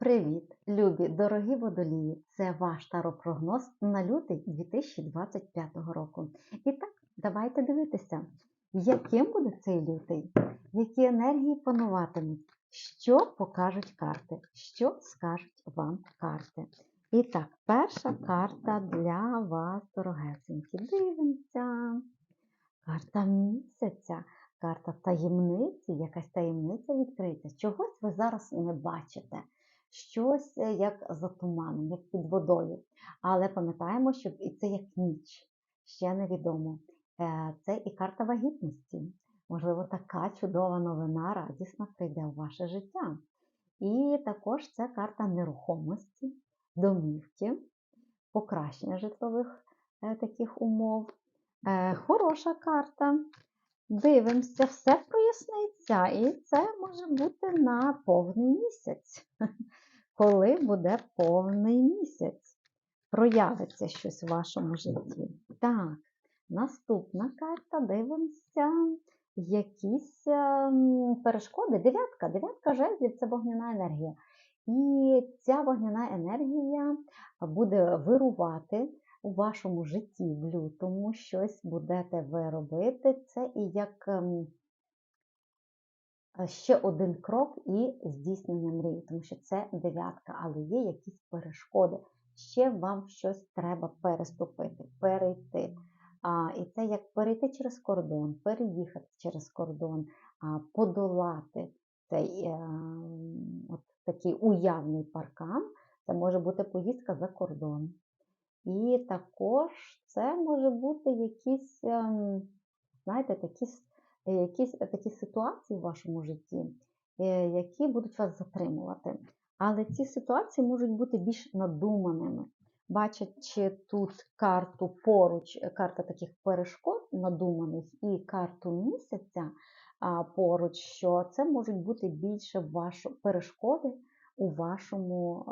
Привіт, любі, дорогі водолії! Це ваш таропрогноз на лютий 2025 року. І так, давайте дивитися, яким буде цей лютий, які енергії пануватимуть, що покажуть карти, що скажуть вам карти. І так, перша карта для вас, дорогесенькі. Дивимося. Карта місяця, карта таємниці, якась таємниця відкриється. Чогось ви зараз не бачите щось е, як за туманом, як під водою. Але пам'ятаємо, що це як ніч, ще невідомо. Е, це і карта вагітності. Можливо, така чудова новина, радісна прийде у ваше життя. І також це карта нерухомості, домівки, покращення житлових е, таких умов. Хороша карта. Дивимося, все проясниться, і це може бути на повний місяць. Коли буде повний місяць, проявиться щось в вашому житті. Так, наступна карта, дивимося, якісь ем, перешкоди. Дев'ятка, дев'ятка жезлів це вогняна енергія. І ця вогняна енергія буде вирувати у вашому житті в лютому щось будете ви робити. Це і як ем, ще один крок і здійснення мрії, тому що це дев'ятка, але є якісь перешкоди. Ще вам щось треба переступити, перейти. А, І це як перейти через кордон, переїхати через кордон, а, подолати цей е, от такий уявний паркан. Це може бути поїздка за кордон. І також це може бути якісь, ем, знаєте, такі якісь такі ситуації в вашому житті, е, які будуть вас затримувати. Але ці ситуації можуть бути більш надуманими. Бачачи тут карту поруч, е, карта таких перешкод надуманих, і карту місяця поруч, що це можуть бути більше ваші перешкоди у вашому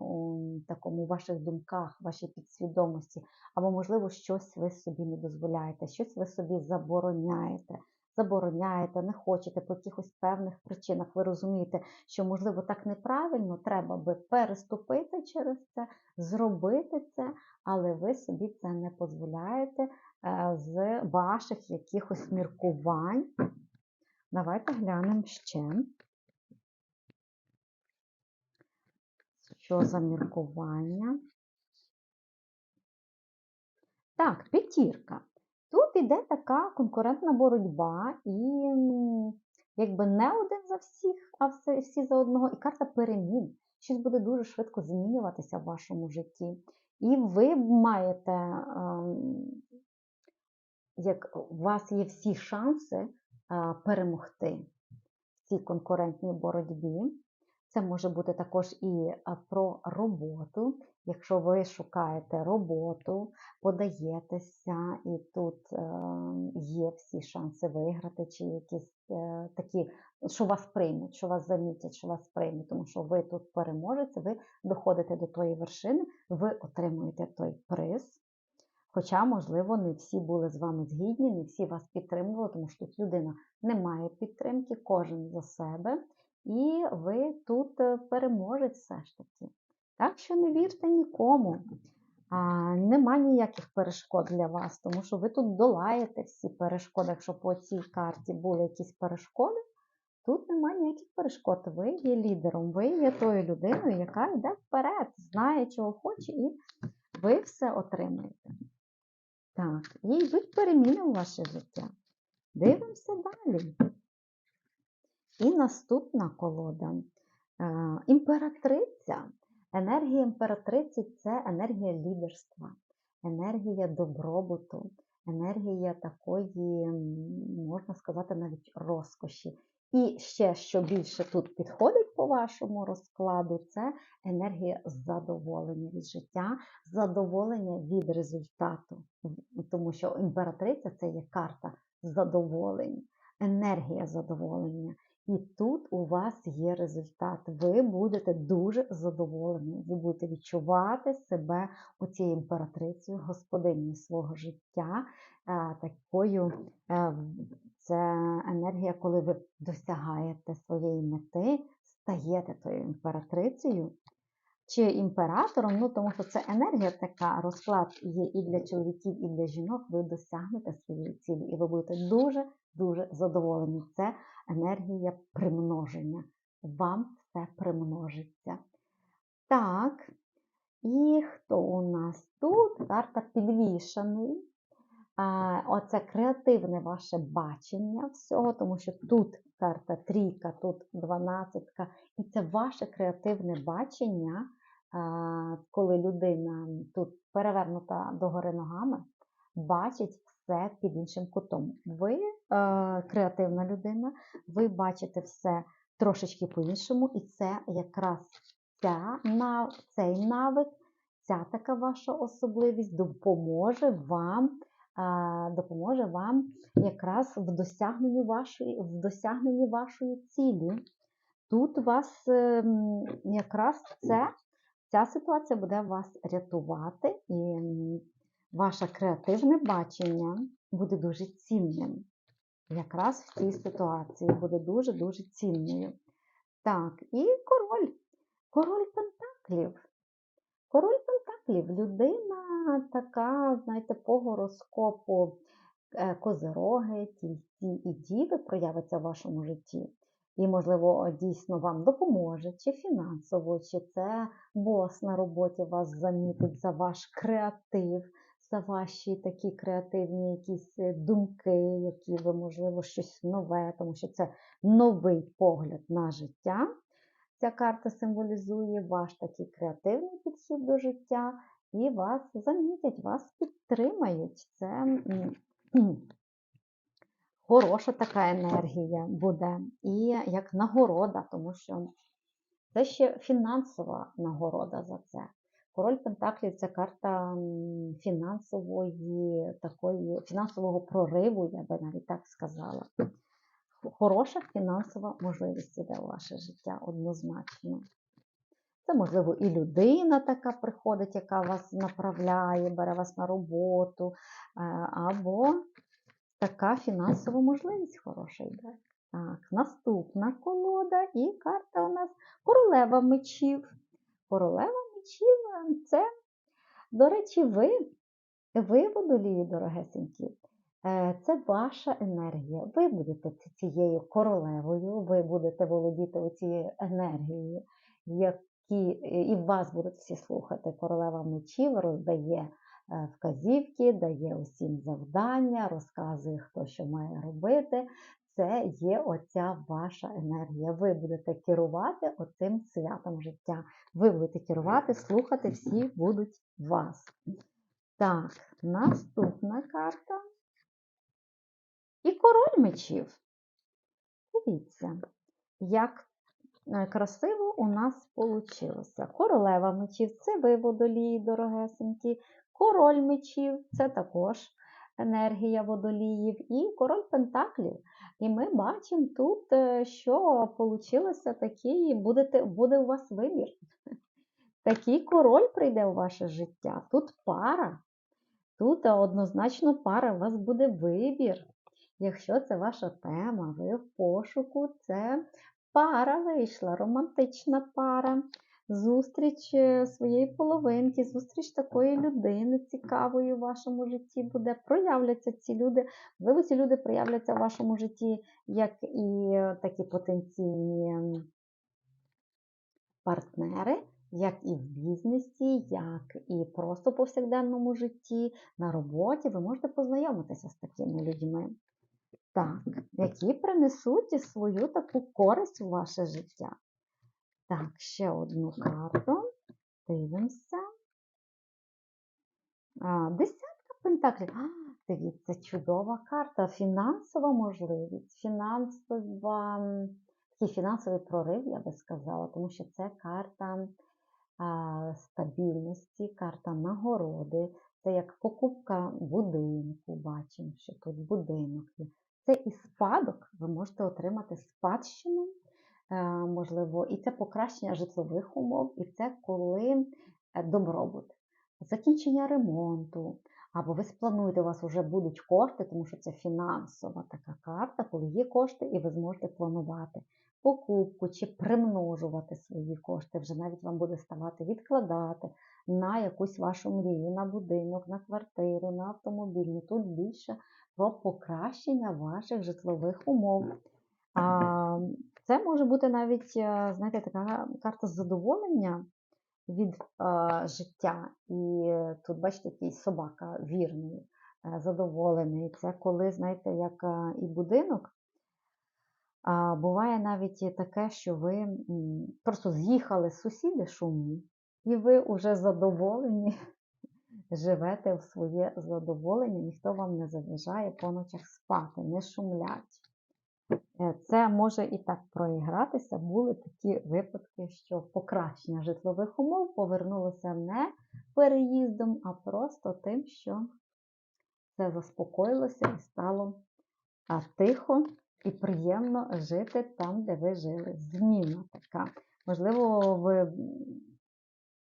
у такому, у ваших думках, вашій підсвідомості, або, можливо, щось ви собі не дозволяєте, щось ви собі забороняєте. Забороняєте, не хочете по якихось певних причинах. Ви розумієте, що, можливо, так неправильно, треба би переступити через це, зробити це, але ви собі це не дозволяєте е, з ваших якихось міркувань. Давайте глянемо ще. Що за міркування? Так, п'ятірка. Тут іде така конкурентна боротьба, і якби не один за всіх, а всі за одного, і карта перемін. Щось буде дуже швидко змінюватися в вашому житті. І ви маєте, ем, як у вас є всі шанси перемогти в цій конкурентній боротьбі. Це може бути також і про роботу. Якщо ви шукаєте роботу, подаєтеся, і тут е, є всі шанси виграти, чи якісь е, такі, що вас приймуть, що вас замітять, що вас приймуть, тому що ви тут переможець, ви доходите до тої вершини, ви отримуєте той приз. Хоча, можливо, не всі були з вами згідні, не всі вас підтримували, тому що тут людина не має підтримки, кожен за себе. І ви тут е, переможець все ж таки. Так що не вірте нікому. А, Нема ніяких перешкод для вас, тому що ви тут долаєте всі перешкоди. Якщо по цій карті були якісь перешкоди, тут нема ніяких перешкод. Ви є лідером, ви є тою людиною, яка йде вперед, знає, чого хоче, і ви все отримаєте. Так, і йдуть переміни у ваше життя. Дивимося далі. І наступна колода. Е, імператриця. Енергія імператриці це енергія лідерства, енергія добробуту, енергія такої, можна сказати, навіть розкоші. І ще, що більше тут підходить по вашому розкладу, це енергія задоволення від життя, задоволення від результату. Тому що імператриця це є карта задоволення, енергія задоволення. І тут у вас є результат. Ви будете дуже задоволені. Ви будете відчувати себе оцією імператрицею, господинею свого життя. Е, такою е, це енергія, коли ви досягаєте своєї мети, стаєте тою імператрицею чи імператором, ну тому що це енергія така, розклад є і для чоловіків, і для жінок, ви досягнете своєї цілі, і ви будете дуже-дуже задоволені. Це енергія примноження. Вам все примножиться. Так, і хто у нас тут? Карта підвішаний. Оце креативне ваше бачення всього, тому що тут карта трійка, тут дванадцятка, і це ваше креативне бачення, коли людина тут перевернута догори ногами, бачить все під іншим кутом. Ви е, креативна людина, ви бачите все трошечки по-іншому, і це якраз ця, цей навик, ця така ваша особливість допоможе вам допоможе вам якраз в досягненні вашої, в досягненні вашої цілі. Тут вас ем, якраз це, ця ситуація буде вас рятувати, і ваше креативне бачення буде дуже цінним. Якраз в цій ситуації буде дуже-дуже цінною. Так, і король. Король Пентаклів. Король Пентаклів людина така, знаєте, по гороскопу е, козероги, тільці і діви проявиться в вашому житті. І, можливо, дійсно вам допоможе, чи фінансово, чи це бос на роботі вас замітить за ваш креатив, за ваші такі креативні якісь е, думки, які ви, можливо, щось нове, тому що це новий погляд на життя. Ця карта символізує ваш такий креативний підхід до життя, і вас замітять, вас підтримають. Це хороша така енергія буде. І як нагорода, тому що це ще фінансова нагорода за це. Король Пентаклів це карта фінансової, такої, фінансового прориву, я би навіть так сказала. Хороша фінансова можливість іде у ваше життя однозначно. Це, можливо, і людина така приходить, яка вас направляє, бере вас на роботу, е, або така фінансова можливість хороша йде. Так, Наступна колода і карта у нас королева мечів. Королева мечів це, до речі, ви, ви водолії, дорогесенькі. Е, це ваша енергія. Ви будете цією королевою, ви будете володіти цією енергією, які і вас будуть всі слухати. Королева мечів роздає е, вказівки, дає усім завдання, розказує, хто що має робити. Це є оця ваша енергія. Ви будете керувати оцим святом життя. Ви будете керувати, слухати, всі будуть вас. Так, наступна карта. І король мечів. Дивіться, як Е, красиво у нас вийшло. Королева мечів це ви водолії, дорогесенькі, король мечів це також енергія водоліїв, і король пентаклів. І ми бачимо тут, е, що вийшло такий, будете, буде у вас вибір. Такий король прийде у ваше життя. Тут пара. Тут однозначно пара, у вас буде вибір. Якщо це ваша тема, ви в пошуку, це Пара вийшла, романтична пара, зустріч е, своєї половинки, зустріч такої людини цікавої в вашому житті буде. Проявляться ці люди, можливо, ці люди проявляться в вашому житті, як і такі потенційні партнери, як і в бізнесі, як і просто в повсякденному житті, на роботі. Ви можете познайомитися з такими людьми. Так, які принесуть свою таку користь у ваше життя. Так, ще одну карту. Дивимося. Десятка пентаклів. А, Дивіться, чудова карта. Фінансова можливість, фінансова, такий фінансовий прорив, я би сказала, тому що це карта а, стабільності, карта нагороди. Це як покупка будинку. Бачимо, що тут будинок є. Це і спадок, ви можете отримати спадщину, можливо, і це покращення житлових умов, і це коли е, добробут, закінчення ремонту, або ви сплануєте, у вас вже будуть кошти, тому що це фінансова така карта, коли є кошти, і ви зможете планувати. покупку чи примножувати свої кошти. Вже навіть вам буде ставати відкладати на якусь вашу мрію, на будинок, на квартиру, на автомобіль. Ну, Тут більше про покращення ваших житлових умов. А, Це може бути навіть, е, знаєте, така карта задоволення від е, життя. І тут, бачите, який собака вірний, е, задоволений. Це коли, знаєте, як е, і будинок. Буває навіть таке, що ви просто з'їхали з сусіди шумні, і ви вже задоволені, живете в своє задоволення, ніхто вам не заважає по ночах спати, не шумлять. Е, Це може і так проігратися. Були такі випадки, що покращення житлових умов повернулося не переїздом, а просто тим, що це заспокоїлося і стало тихо і приємно жити там, де ви жили. Зміна така. Можливо, ви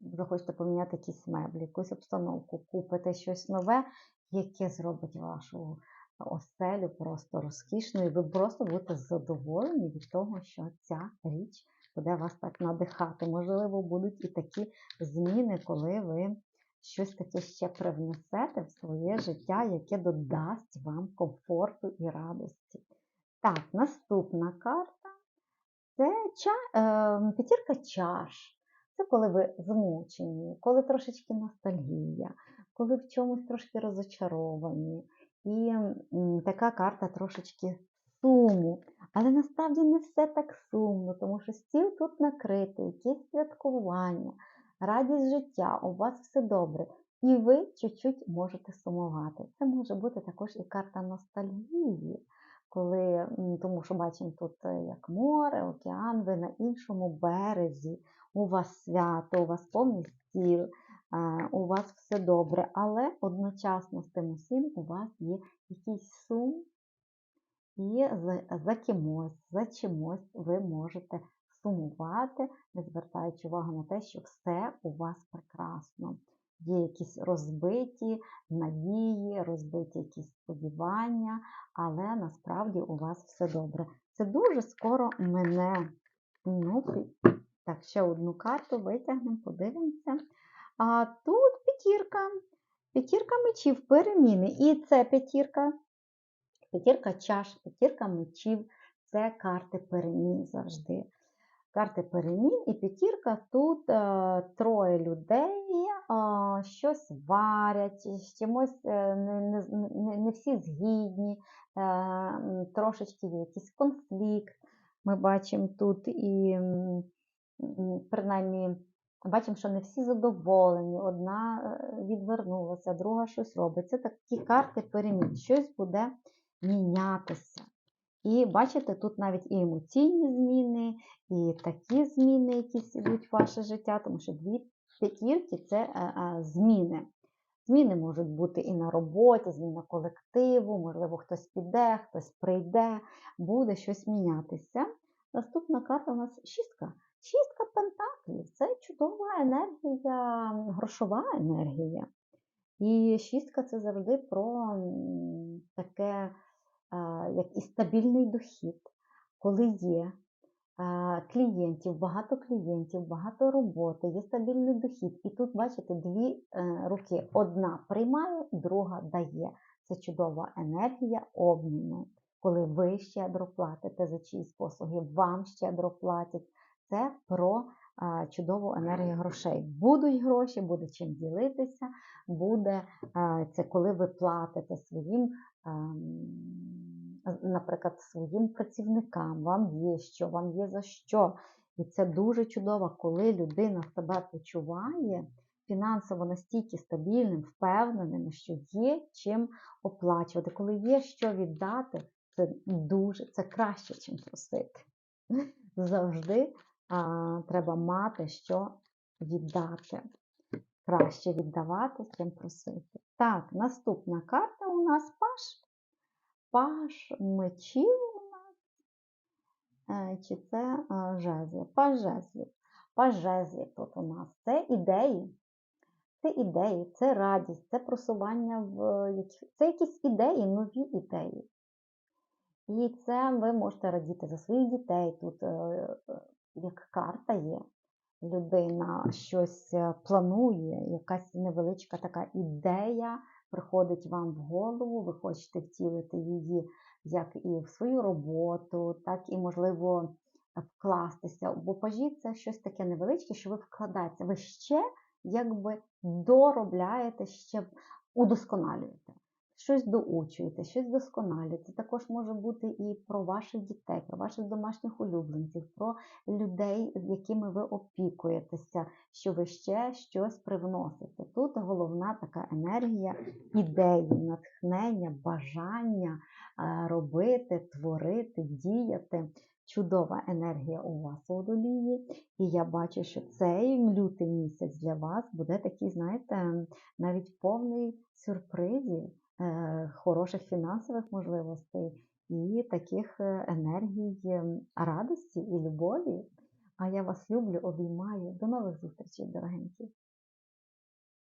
захочете поміняти якісь меблі, якусь обстановку, купити щось нове, яке зробить вашу оселю просто розкішною. Ви просто будете задоволені від того, що ця річ буде вас так надихати. Можливо, будуть і такі зміни, коли ви щось таке ще привнесете в своє життя, яке додасть вам комфорту і радості. Так, наступна карта це ча... е, п'ятірка чаш. Це коли ви змучені, коли трошечки ностальгія, коли в чомусь трошки розочаровані. І така карта трошечки суму. Але насправді не все так сумно, тому що стіл тут накритий, якісь святкування, радість життя, у вас все добре. І ви чуть-чуть можете сумувати. Це може бути також і карта ностальгії, коли, тому що бачимо тут е, як море, океан, ви на іншому березі, у вас свято, у вас повний стіл, у вас все добре, але одночасно з тим усім у вас є якийсь сум, і за, кимось, за чимось ви можете сумувати, не звертаючи увагу на те, що все у вас прекрасно. Є якісь розбиті надії, розбиті якісь сподівання, але насправді у вас все добре. Це дуже скоро мене. Ну, так, ще одну карту витягнемо, подивимося. А тут п'ятірка. П'ятірка мечів, переміни. І це п'ятірка. П'ятірка чаш, п'ятірка мечів це карти перемін завжди. Карти перемін і п'ятірка тут е, троє людей, е, щось варять, з чимось е, не, не, не, всі згідні, е, трошечки якийсь конфлікт. Ми бачимо тут і принаймні бачимо, що не всі задоволені, одна е, відвернулася, друга щось робить. Це такі карти перемін, щось буде мінятися. І бачите, тут навіть і емоційні зміни, і такі зміни, які йдуть в ваше життя, тому що дві п'ятірки це е, е, зміни. Зміни можуть бути і на роботі, зміна колективу, можливо, хтось піде, хтось прийде, буде щось мінятися. Наступна карта у нас шістка. Шістка пентаклів це чудова енергія, грошова енергія. І шістка це завжди про таке, як і стабільний дохід, коли є клієнтів, багато клієнтів, багато роботи, є стабільний дохід. І тут, бачите, дві е, руки. Одна приймає, друга дає. Це чудова енергія обміну. Коли ви щедро платите за чиїсь послуги, вам щедро платять. Це про чудову енергію грошей. Будуть гроші, буде чим ділитися, буде це коли ви платите своїм, ем, наприклад, своїм працівникам, вам є що, вам є за що. І це дуже чудово, коли людина себе почуває фінансово настільки стабільним, впевненим, що є чим оплачувати. Коли є що віддати, це дуже це краще, ніж просити. Завжди треба мати що віддати. Краще віддавати, чим просити. Так, наступна карта у нас паш. Паш мечів у нас. Е, Чи це е, жезли? Паш жезлів. Паш жезлів тут у нас. Це ідеї. Це ідеї, це радість, це просування в це якісь ідеї, нові ідеї. І це ви можете радіти за своїх дітей. Тут, е, як карта є, людина щось, е, планує, якась невеличка така ідея приходить вам в голову, ви хочете втілити її як і в свою роботу, так і, можливо, е, вкластися. Бо пажі це щось таке невеличке, що ви вкладаєте. Ви ще якби доробляєте, ще удосконалюєте. Щось доучуєте, щось вдосконалюєте. Також може бути і про ваших дітей, про ваших домашніх улюбленців, про людей, якими ви опікуєтеся, що ви ще щось привносите. Тут головна така енергія ідеї, натхнення, бажання е, робити, творити, діяти. Чудова енергія у вас у водолії. І я бачу, що цей лютий місяць для вас буде такий, знаєте, навіть повний сюрпризів, хороших фінансових можливостей і таких е, енергій радості і любові. А я вас люблю, обіймаю. До нових зустрічей, дорогенькі!